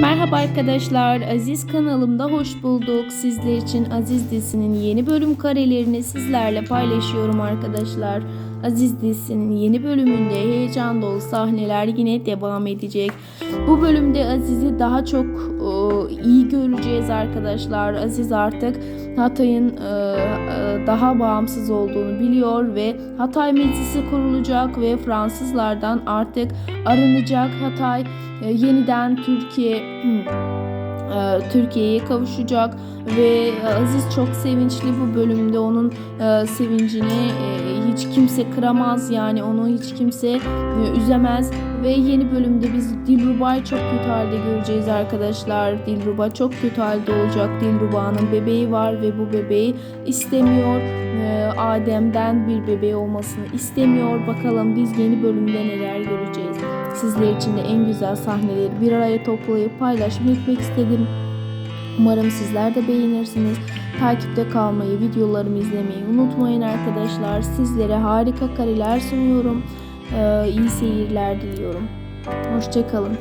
Merhaba arkadaşlar, Aziz kanalımda hoş bulduk. Sizler için Aziz dizisinin yeni bölüm karelerini sizlerle paylaşıyorum arkadaşlar. Aziz dizisinin yeni bölümünde heyecan dolu sahneler yine devam edecek. Bu bölümde Aziz'i daha çok e, iyi göreceğiz arkadaşlar. Aziz artık Hatay'ın e, e, daha bağımsız olduğunu biliyor ve Hatay Meclisi kurulacak ve Fransızlardan artık arınacak Hatay e, yeniden Türkiye Türkiye'ye kavuşacak ve Aziz çok sevinçli bu bölümde onun e, sevincini e, hiç kimse kıramaz yani onu hiç kimse e, üzemez ve yeni bölümde biz Dilruba'yı çok kötü halde göreceğiz arkadaşlar. Dilruba çok kötü halde olacak. Dilruba'nın bebeği var ve bu bebeği istemiyor. E, Adem'den bir bebeği olmasını istemiyor. Bakalım biz yeni bölümde neler göreceğiz. Sizler için de en güzel sahneleri bir araya toplayıp paylaşmak etmek istedim. Umarım sizler de beğenirsiniz. Takipte kalmayı, videolarımı izlemeyi unutmayın arkadaşlar. Sizlere harika kareler sunuyorum. Ee, iyi seyirler diliyorum. Hoşçakalın.